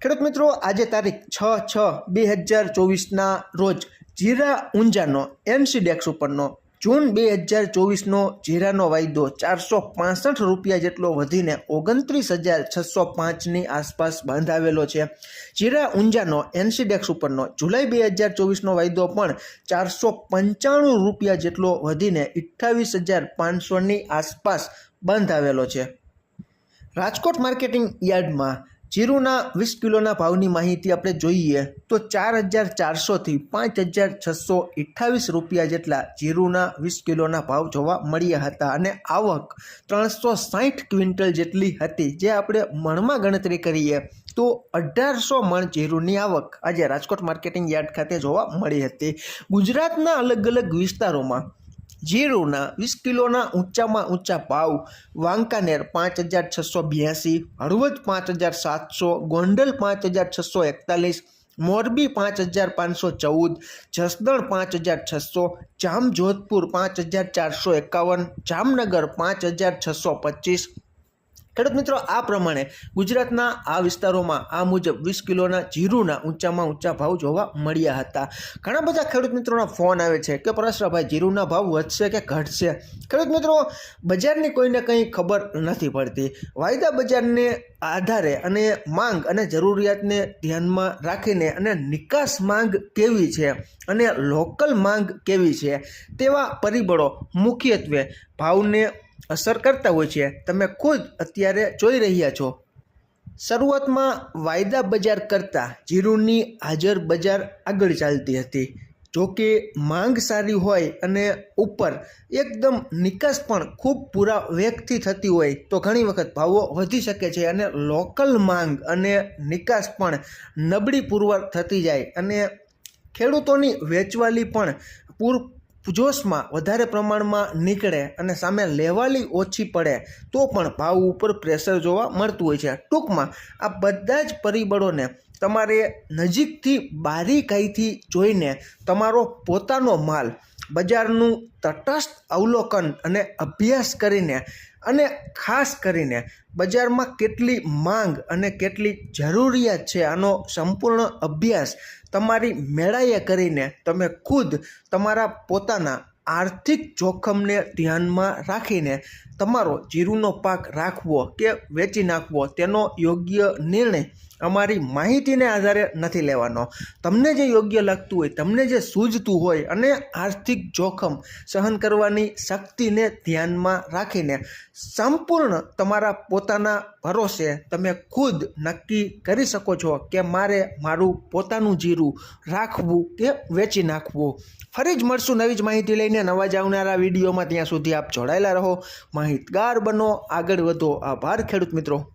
ખેડૂત મિત્રો, આજે તારીખ છ છ બે હજાર ચોવીસના રોજ જીરા ઊંઝાનો એમસીડેક્સ ઉપરનો, જૂન બે હજાર ચોવીસનો જીરાનો વાયદો ચારસો પાસઠ રૂપિયા જેટલો વધીને ઓગણત્રીસ હજાર છસો પાંચની આસપાસ બંધાવેલો છે. જીરા ઊંઝાનો એનસીડેક્સ ઉપરનો, જુલાઈ બે હજાર ચોવીસનો વાયદો પણ ચારસો પંચાણું રૂપિયા જેટલો વધીને અઠ્ઠાવીસ હજાર પાંચસોની આસપાસ બંધાવેલો છે. રાજકોટ માર્કેટિંગ યાર્ડમાં જીરુના વીસ કિલોના ભાવની માહિતી આપણે જોઈએ તો ચાર હજાર ચારસોથી પાંચ હજાર છસો અઠ્ઠાવીસ રૂપિયા જેટલા જીરુના વીસ કિલોના ભાવ જોવા મળ્યા હતા અને આવક ત્રણસો સાઠ ક્વિન્ટલ જેટલી હતી, જે આપણે મણમાં ગણતરી કરીએ તો અઢારસો મણ જીરુની આવક આજે રાજકોટ માર્કેટિંગ યાર્ડ ખાતે જોવા મળી હતી. ગુજરાતના અલગ અલગ વિસ્તારોમાં જીરુના વીસ કિલોના ઊંચામાં ઊંચા ભાવ, વાંકાનેર પાંચ હજાર છસો બ્યાસી, હળવદ પાંચ હજાર સાતસો, ગોંડલ પાંચ હજાર છસો એકતાલીસ, મોરબી પાંચ હજાર પાંચસો ચૌદ, જસદણ પાંચ હજાર છસો, જામજોધપુર પાંચ હજાર ચારસો એકાવન, જામનગર પાંચ હજાર છસો પચીસ ખેડૂત મિત્રો, આ પ્રમાણે ગુજરાતના આ વિસ્તારોમાં આ મુજબ વીસ કિલોના જીરુના ઊંચામાં ઊંચા ભાવ જોવા મળ્યા હતા. ઘણા બધા ખેડૂત મિત્રોના ફોન આવે છે કે પરેશરાભાઈ જીરુના ભાવ વધશે કે ઘટશે? ખેડૂત મિત્રો, બજારની કોઈને કંઈ ખબર નથી પડતી. વાયદા બજારને આધારે અને માંગ અને જરૂરિયાતને ધ્યાનમાં રાખીને અને નિકાસ માંગ કેવી છે અને લોકલ માંગ કેવી છે તેવા પરિબળો મુખ્યત્વે ભાવને અસર કરતા હોય છે. તમે ખુદ અત્યારે જોઈ રહ્યા છો. શરૂઆતમાં વાયદા બજાર કરતાં જીરુની હાજર બજાર આગળ ચાલતી હતી. જો કે માંગ સારી હોય અને ઉપર એકદમ નિકાસ પણ ખૂબ પૂરા વેગથી થતી હોય, તો ઘણી વખત ભાવો વધી શકે છે અને લોકલ માંગ અને નિકાસ પણ નબળી પુરવાર થતી જાય અને ખેડૂતોની વેચવાલી પણ પૂર જોશમાં વધારે પ્રમાણમાં નીકળે અને સામે લેવાલી ઓછી પડે, તો પણ ભાવ ઉપર પ્રેશર જોવા મળતું હોય છે. ટૂંકમાં, આ બધા જ પરિબળોને તમારે નજીકથી બારીકાઈથી જોઈને તમારો પોતાનો માલ બજારનું તટસ્થ અવલોકન અને અભ્યાસ કરીને અને ખાસ કરીને બજારમાં કેટલી માંગ અને કેટલી જરૂરિયાત છે આનો સંપૂર્ણ અભ્યાસ તમારી મેળાએ કરીને તમે ખુદ તમારા પોતાના આર્થિક જોખમને ધ્યાનમાં રાખીને તમારો જીરુનો પાક રાખવો કે વેચી નાખવો તેનો યોગ્ય નિર્ણય અમારી માહિતીને આધારે નથી લેવાનો. તમને જે યોગ્ય લાગતું હોય, તમને જે સૂઝતું હોય અને આર્થિક જોખમ સહન કરવાની શક્તિને ધ્યાનમાં રાખીને સંપૂર્ણ તમારા પોતાના ભરોસે તમે ખુદ નક્કી કરી શકો છો કે મારે મારું પોતાનું જીરું રાખવું કે વેચી નાખવું. ફરી જ મળશું નવી જ માહિતી લઈને. નવા જ આવનારા વિડીયોમાં ત્યાં સુધી આપ જોડાયેલા રહો. માહિતગાર બનો, આગળ વધો. આભાર ખેડૂત મિત્રો.